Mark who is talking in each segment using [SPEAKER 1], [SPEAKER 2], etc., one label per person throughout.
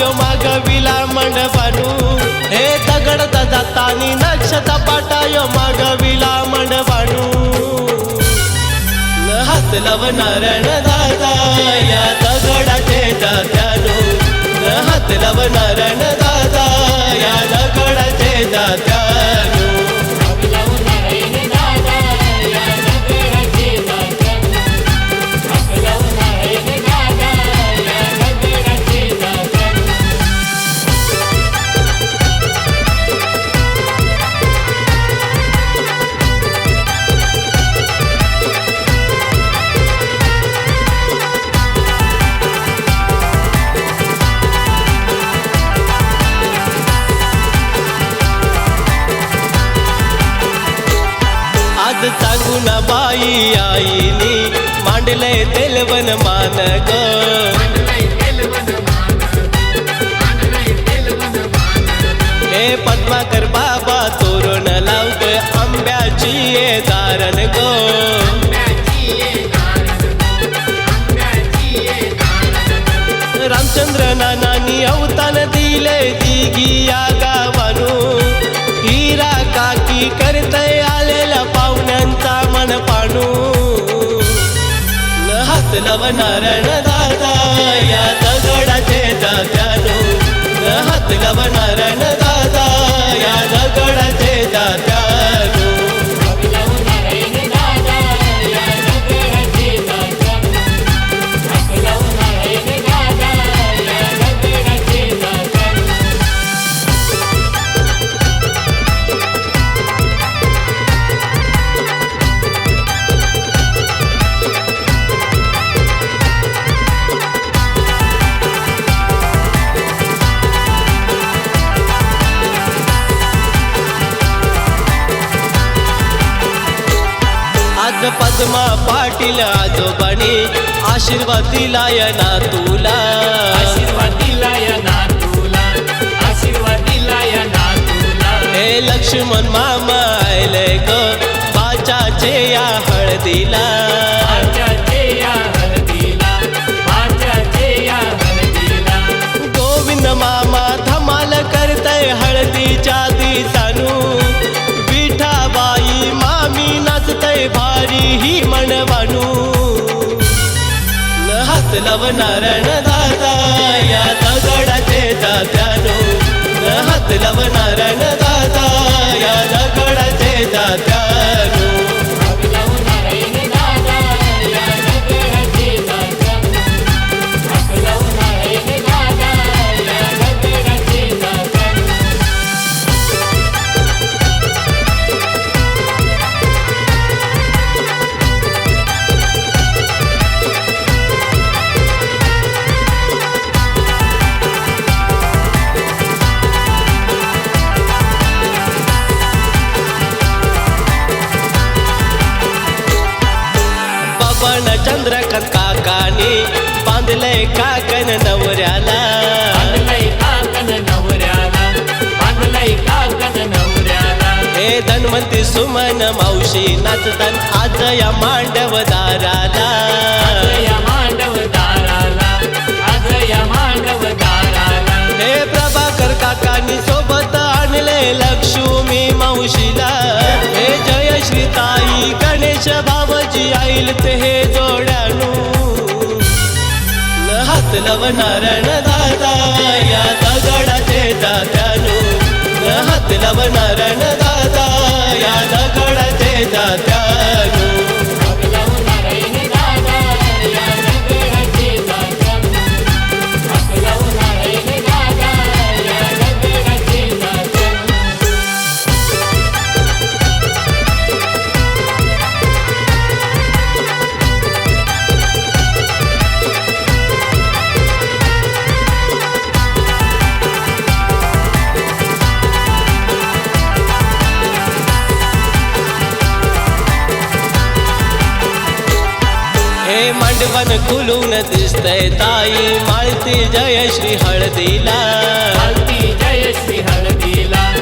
[SPEAKER 1] यो मागविला मंडपानू हे दगड जातानी नक्षता पाटायो मागविला मंडपानू न हात लावणार न दादा या दगडाचे दात्यानो. न हात लावणार आज सांगून बाई आईनी. मांडले तेलवन मान ग हे पद्माकर बाबा तोरण लावत आंब्याची ये दारण ग. रामचंद्र नानानी अवतान हातलव नारायण दादा? या दगडाचे दात्यालो हातलव नारायण आज पद्मा पाटील आजोबाणी आशीर्वाद दिलाय ना तुला हे लक्ष्मण मामा आले ग पाचाचे या हळदीला. गोविंद मामा धमाल करतय हळदीच्या. हात लावणार दादा या दगडाचे दात्यानो न हात लावणार काकन नवऱ्याला. हे धन्वंती सुमन मावशी नाचतान आज या मांडव दाराला. हे प्रभाकर काकांनी सोबत आणले लक्ष्मी मावशीला. हे जयश्री ताई गणेश बाबाजी आईल ते. न नारायण दादा या दगडाचे दात्यानू. हातलव नारायण दादा या दगडाचे दात्यानू हे मांडवण खुलून दिसतय ताई. माळती जय श्री हळदीला.
[SPEAKER 2] जय श्री हळदीला.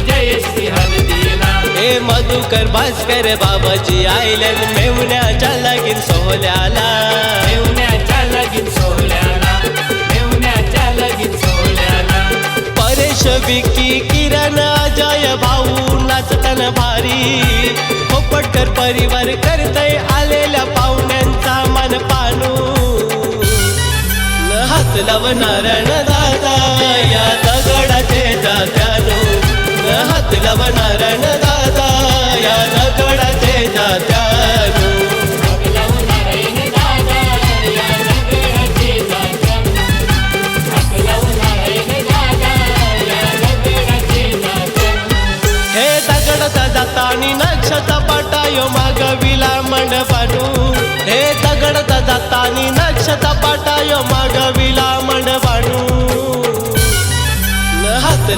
[SPEAKER 2] जय श्री हळदीला.
[SPEAKER 1] हे मधुकर भास्कर बाबाजी आयलन मेवण्याच्या लगीन सोहल्याला
[SPEAKER 2] मेवण्याच्या लगीन सोहळ्याला. मेवण्याच्या लगीन
[SPEAKER 1] विकी किरण अजय भाऊ नाचतन भारी. पोपटकर परिवार करतय आलेल्या न नारायण दादा या दगडाचे जात्यानो हात लाव नारायण दादा या दगडाचे जात्यानो हे दगडचा जातानी नक्षता पाटायो मागविला मंडपानू हे दगडचा जातानी नक्षता पाटायो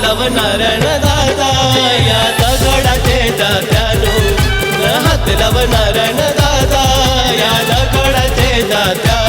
[SPEAKER 1] माधव नारायण दादा या दगडाचे जात्यानो न हात लावणार नारायण दादा या दगडाचे दात्या